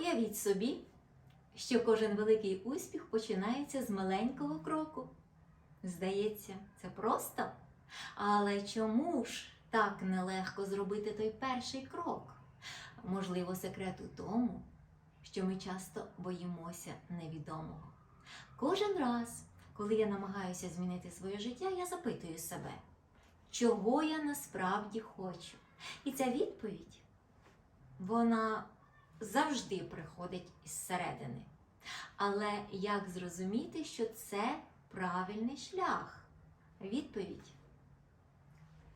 Уявіть собі, що кожен великий успіх починається з маленького кроку. Здається, це просто. Але чому ж так нелегко зробити той перший крок? Можливо, секрет у тому, що ми часто боїмося невідомого. Кожен раз, коли я намагаюся змінити своє життя, я запитую себе, чого я насправді хочу. І ця відповідь, вона завжди приходить із середини. Але як зрозуміти, що це правильний шлях? Відповідь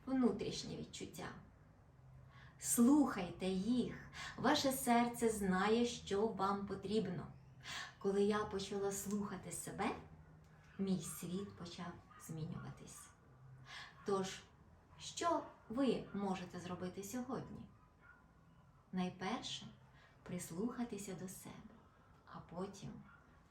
внутрішнє відчуття. Слухайте їх, ваше серце знає, що вам потрібно. Коли я почала слухати себе, мій світ почав змінюватись. Тож, що ви можете зробити сьогодні? Найперше прислухатися до себе, а потім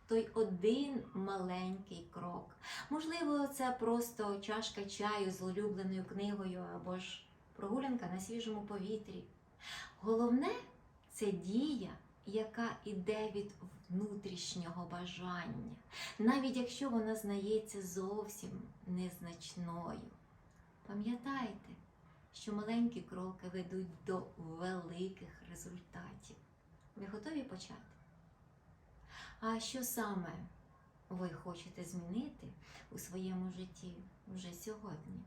той один маленький крок. Можливо, це просто чашка чаю з улюбленою книгою або ж прогулянка на свіжому повітрі. Головне це дія, яка іде від внутрішнього бажання, навіть якщо вона здається зовсім незначною. Пам'ятайте, що маленькі кроки ведуть до великих результатів. Ви готові почати? А що саме ви хочете змінити у своєму житті вже сьогодні?